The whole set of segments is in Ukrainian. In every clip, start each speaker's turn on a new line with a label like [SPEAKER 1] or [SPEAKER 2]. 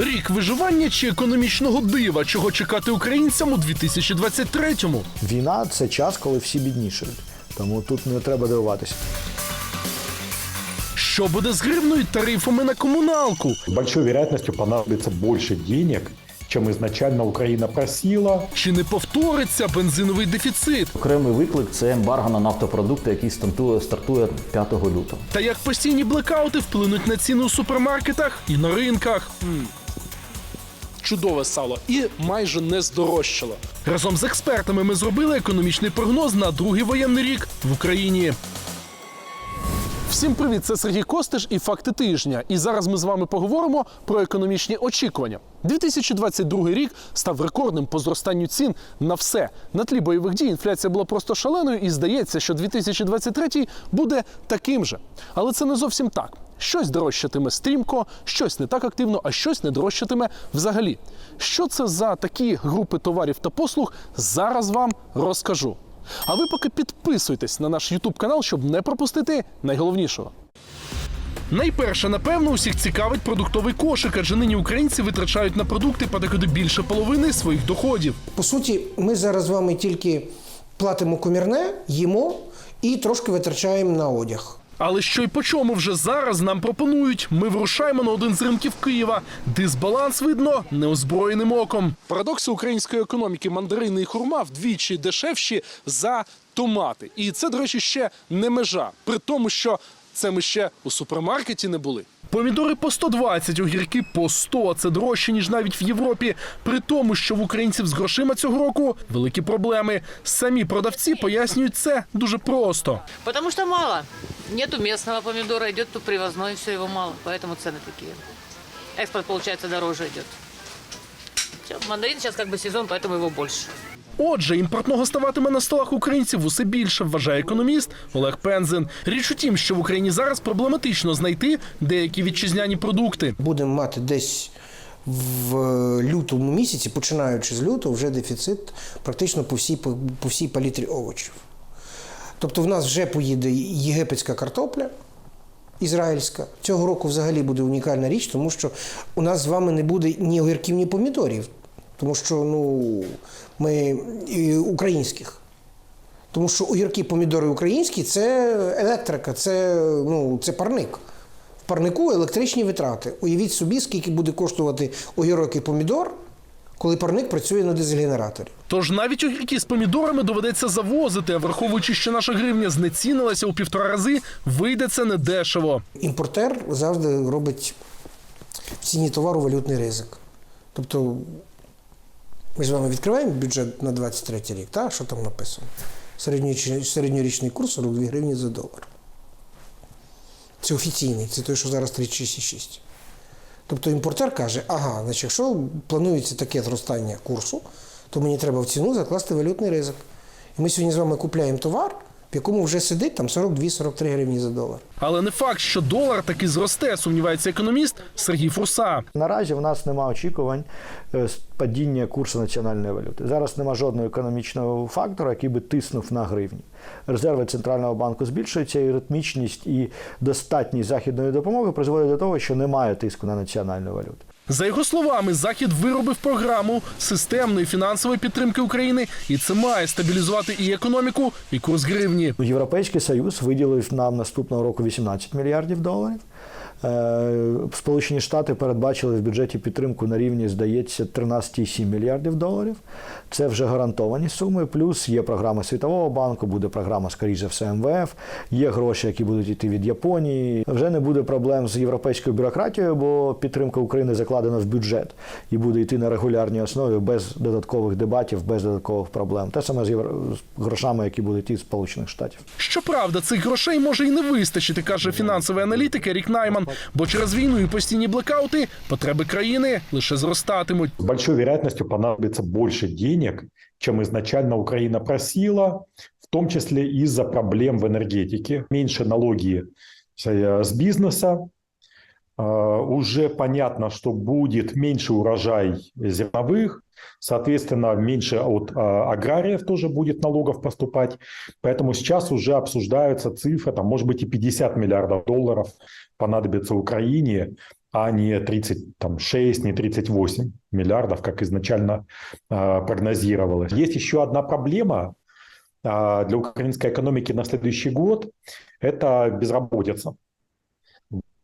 [SPEAKER 1] Рік виживання чи економічного дива, чого чекати українцям у 2023-му?
[SPEAKER 2] Війна це час, коли всі біднішають. Тому тут не треба дивуватися.
[SPEAKER 1] Що буде з гривною тарифами на комуналку?
[SPEAKER 3] С большой вероятностью понадобится больше денег, чем изначально Украина просила.
[SPEAKER 1] Чи не повториться бензиновий дефіцит?
[SPEAKER 4] Окремий виклик це ембарго на нафтопродукти, який стартує, стартує 5 лютого.
[SPEAKER 1] Та як постійні блекаути вплинуть на ціни у супермаркетах і на ринках? Чудове сало і майже не здорожчало. Разом з експертами ми зробили економічний прогноз на другий воєнний рік в Україні. Всім привіт, це Сергій Костиш і факти тижня. І зараз ми з вами поговоримо про економічні очікування. 2022 рік став рекордним по зростанню цін на все. На тлі бойових дій інфляція була просто шаленою, і здається, що 2023 буде таким же. Але це не зовсім так. Щось дорожчатиме стрімко, щось не так активно, а щось не дорожчатиме взагалі. Що це за такі групи товарів та послуг? Зараз вам розкажу. А ви поки підписуйтесь на наш YouTube канал, щоб не пропустити найголовнішого. Найперше, напевно, усіх цікавить продуктовий кошик, адже нині українці витрачають на продукти подекуди більше половини своїх доходів.
[SPEAKER 5] По суті, ми зараз з вами тільки платимо комірне, їмо і трошки витрачаємо на одяг.
[SPEAKER 1] Але що й по чому вже зараз нам пропонують? Ми вирушаємо на один з ринків Києва. Дисбаланс видно неозброєним оком. Парадокси української економіки мандарини і хурма вдвічі дешевші за томати. І це, до речі, ще не межа. При тому, що це ми ще у супермаркеті не були. Помідори по 120, огірки по 100. Це дорожче, ніж навіть в Європі. При тому, що в українців з грошима цього року великі проблеми. Самі продавці пояснюють це дуже просто.
[SPEAKER 6] Потому что мало. Нету местного помидора, идет то привозной, все его мало, поэтому цены такие. Экспорт, получается, дороже идет. Всё, Мандарин сейчас как бы сезон, поэтому его больше.
[SPEAKER 1] Отже, імпортного ставатиме на столах українців усе більше, вважає економіст Олег Пензен. Річ у тім, що в Україні зараз проблематично знайти деякі вітчизняні продукти.
[SPEAKER 5] Будемо мати десь в лютому місяці, починаючи з лютого, вже дефіцит практично по всій, по, всій палітрі овочів. Тобто в нас вже поїде єгипетська картопля. Ізраїльська цього року взагалі буде унікальна річ, тому що у нас з вами не буде ні огірків, ні помідорів, тому що ну, ми і українських. Тому що огірки, помідори українські це електрика, це, ну, це парник. В парнику електричні витрати. Уявіть собі, скільки буде коштувати огірок і помідор, коли парник працює на дизель-генераторі.
[SPEAKER 1] Тож навіть огірки з помідорами доведеться завозити, а враховуючи, що наша гривня знецінилася у півтора рази, вийде це недешево.
[SPEAKER 5] Імпортер завжди робить в ціні товару валютний ризик. Тобто, ми з вами відкриваємо бюджет на 23 рік, та? що там написано? Середньоріч- Середньорічний курс 42 гривні за долар. Це офіційний, це той, що зараз 36,6. Тобто імпортер каже, ага, значить, якщо планується таке зростання курсу, то мені треба в ціну закласти валютний ризик. І ми сьогодні з вами купляємо товар, в якому вже сидить там 42-43 гривні за долар.
[SPEAKER 1] Але не факт, що долар таки зросте, сумнівається економіст Сергій Фурса.
[SPEAKER 2] Наразі в нас немає очікувань е, падіння курсу національної валюти. Зараз немає жодного економічного фактора, який би тиснув на гривні. Резерви центрального банку збільшуються, і ритмічність і достатність західної допомоги призводять до того, що немає тиску на національну валюту.
[SPEAKER 1] За його словами, Захід виробив програму системної фінансової підтримки України, і це має стабілізувати і економіку, і курс гривні.
[SPEAKER 2] Європейський Союз виділив нам наступного року 18 мільярдів доларів. Е, Сполучені Штати передбачили в бюджеті підтримку на рівні, здається, 13,7 мільярдів доларів. Це вже гарантовані суми. Плюс є програма Світового банку, буде програма, скоріш за все, МВФ. Є гроші, які будуть йти від Японії. Вже не буде проблем з європейською бюрократією, бо підтримка України закладена в бюджет і буде йти на регулярній основі без додаткових дебатів, без додаткових проблем. Те саме з грошами, які будуть йти з Сполучених Штатів.
[SPEAKER 1] Щоправда, цих грошей може і не вистачити, каже фінансовий аналітик Ерік Найман Бо через війну і постійні блекаути потреби країни лише зростатимуть.
[SPEAKER 3] С большой вероятностью понадобится больше денег, чем изначально Украина просила, в том числе из-за проблем в энергетике. Меньше налоги э, с бизнеса. Э, Уже понятно, что будет меньше урожай зерновых, соответственно, меньше от э, аграриев тоже будет налогов поступать. Поэтому сейчас уже обсуждаются цифры, там, может быть, и 50 миллиардов долларов понадобится Украине а не 36, не 38 миллиардов, как изначально э, прогнозировалось. Есть еще одна проблема для украинской экономики на следующий год – это безработица.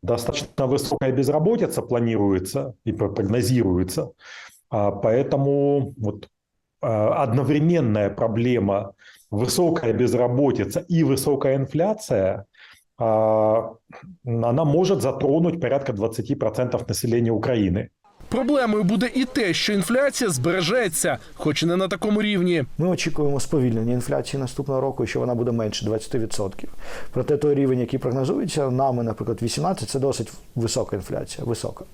[SPEAKER 3] Достаточно высокая безработица планируется и прогнозируется, а, поэтому вот а, одновременная проблема высокая безработица и высокая инфляция, а, она может затронуть порядка 20% населения Украины.
[SPEAKER 1] Проблемою буде і те, що інфляція збережеться, хоч і не на такому рівні.
[SPEAKER 2] Ми очікуємо сповільнення інфляції наступного року, що вона буде менше 20%. Проте той рівень, який прогнозується, нами, наприклад, 18 це досить висока інфляція, висока.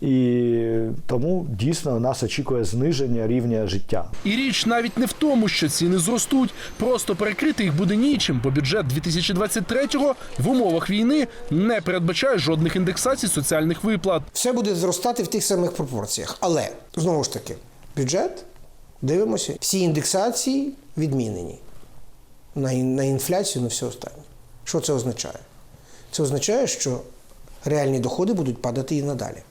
[SPEAKER 2] І тому дійсно нас очікує зниження рівня життя.
[SPEAKER 1] І річ навіть не в тому, що ціни зростуть. Просто перекрити їх буде нічим, бо бюджет 2023-го в умовах війни не передбачає жодних індексацій соціальних виплат.
[SPEAKER 5] Все буде зростати в тих самих пропорціях. Але знову ж таки, бюджет, дивимося, всі індексації відмінені на, на інфляцію, на все останнє. Що це означає? Це означає, що реальні доходи будуть падати і надалі.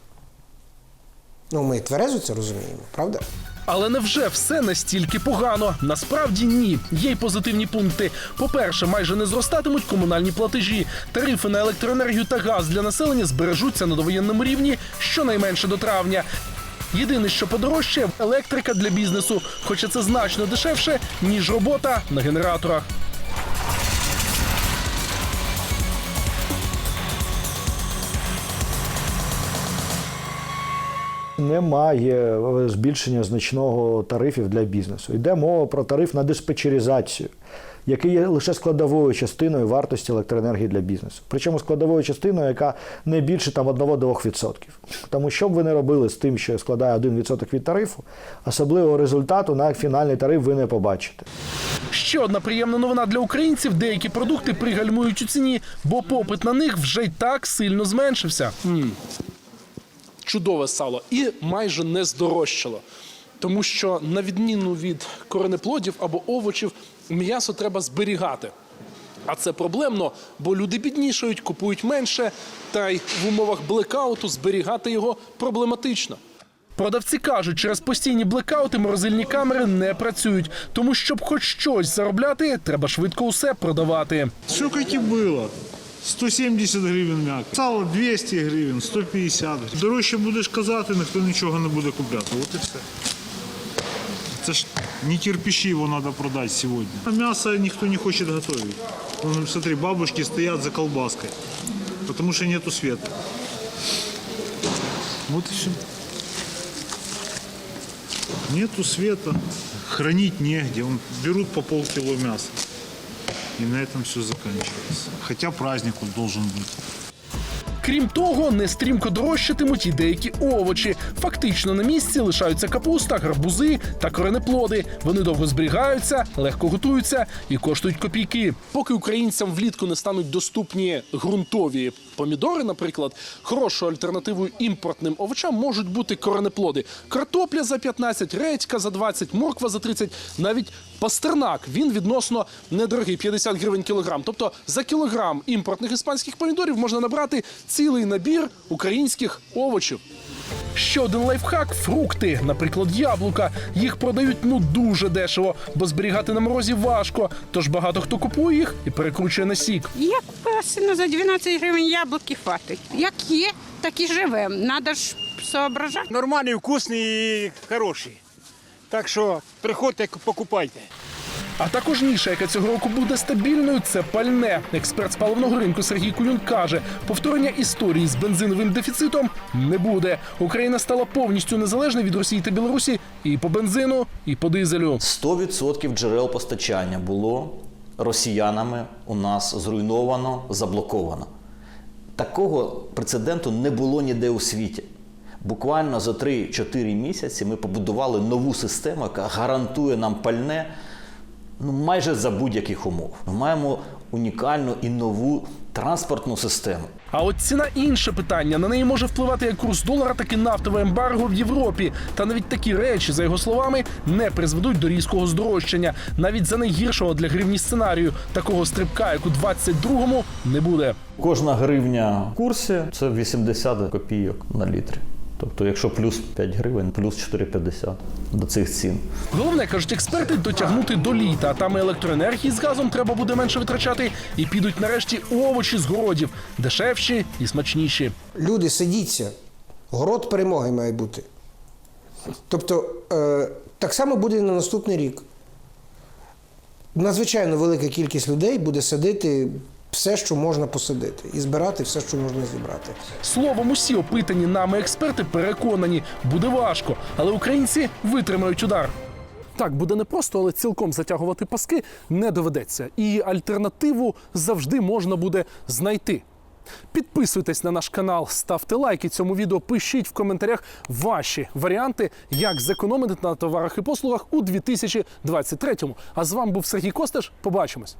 [SPEAKER 5] Ну, ми тверезо це розуміємо, правда?
[SPEAKER 1] Але невже все настільки погано? Насправді ні. Є й позитивні пункти. По-перше, майже не зростатимуть комунальні платежі. Тарифи на електроенергію та газ для населення збережуться на довоєнному рівні щонайменше до травня. Єдине, що подорожчає електрика для бізнесу, хоча це значно дешевше, ніж робота на генераторах.
[SPEAKER 2] Немає е, збільшення значного тарифів для бізнесу. Йде мова про тариф на диспетчеризацію, який є лише складовою частиною вартості електроенергії для бізнесу. Причому складовою частиною, яка не більше там 1-2%. Тому що б ви не робили з тим, що складає 1% від тарифу, особливого результату на фінальний тариф ви не побачите.
[SPEAKER 1] Ще одна приємна новина для українців: деякі продукти пригальмують у ціні, бо попит на них вже й так сильно зменшився. Чудове сало і майже не здорожчало. Тому що, на відміну від коренеплодів або овочів, м'ясо треба зберігати. А це проблемно, бо люди біднішають, купують менше, та й в умовах блекауту зберігати його проблематично. Продавці кажуть, через постійні блекаути морозильні камери не працюють, тому щоб хоч щось заробляти, треба швидко усе продавати.
[SPEAKER 7] Как и было. 170 гривень м'як. Сало 200 гривень, 150. Дорожче будеш казати, ніхто нічого не буде купляти. От і все. Це ж не кирпичі його треба продати сьогодні. А м'ясо ніхто не хоче готувати. Вон, смотри, бабушки стоять за колбаской, потому что нету света. Вот и все. Нету света, хранить негде. Он, берут по полкило мяса. И на этом все заканчивается. Хотя праздник он должен быть.
[SPEAKER 1] Крім того, не стрімко дорожчатимуть і деякі овочі. Фактично на місці лишаються капуста, гарбузи та коренеплоди. Вони довго зберігаються, легко готуються і коштують копійки. Поки українцям влітку не стануть доступні ґрунтові помідори, наприклад, хорошою альтернативою імпортним овочам можуть бути коренеплоди. Картопля за 15, редька за 20, морква за 30, навіть пастернак. Він відносно недорогий 50 гривень кілограм. Тобто за кілограм імпортних іспанських помідорів можна набрати цілий набір українських овочів. Ще один лайфхак фрукти, наприклад, яблука. Їх продають ну дуже дешево, бо зберігати на морозі важко. Тож багато хто купує їх і перекручує на сік.
[SPEAKER 8] Я купила сина за 12 гривень яблуки хватить. Як є, так і живемо. Надо ж соображати.
[SPEAKER 9] нормальний, вкусний і хороший. Так що приходьте, покупайте.
[SPEAKER 1] А також ніша, яка цього року буде стабільною, це пальне. Експерт з паливного ринку Сергій Кулюн каже, повторення історії з бензиновим дефіцитом не буде. Україна стала повністю незалежна від Росії та Білорусі і по бензину, і по дизелю.
[SPEAKER 4] 100% джерел постачання було росіянами у нас зруйновано, заблоковано. Такого прецеденту не було ніде у світі. Буквально за 3-4 місяці ми побудували нову систему, яка гарантує нам пальне ну, майже за будь-яких умов. Ми маємо унікальну і нову транспортну систему.
[SPEAKER 1] А от ціна інше питання. На неї може впливати як курс долара, так і нафтове ембарго в Європі. Та навіть такі речі, за його словами, не призведуть до різкого здорожчання. Навіть за найгіршого для гривні сценарію такого стрибка, як у 22-му, не буде.
[SPEAKER 4] Кожна гривня в курсі це 80 копійок на літрі. Тобто, якщо плюс 5 гривень, плюс 4,50 до цих цін.
[SPEAKER 1] Головне, кажуть експерти, дотягнути до літа. А там і електроенергії з газом треба буде менше витрачати, і підуть нарешті овочі з городів, дешевші і смачніші.
[SPEAKER 5] Люди, сидіться. Город перемоги має бути. Тобто, е, так само буде і на наступний рік. Надзвичайно велика кількість людей буде садити все, що можна посадити, і збирати все, що можна зібрати.
[SPEAKER 1] Словом, усі опитані нами експерти переконані, буде важко, але українці витримають удар. Так, буде непросто, але цілком затягувати паски не доведеться. І альтернативу завжди можна буде знайти. Підписуйтесь на наш канал, ставте лайки цьому відео, пишіть в коментарях ваші варіанти, як зекономити на товарах і послугах у 2023-му. А з вами був Сергій Костеш. Побачимось.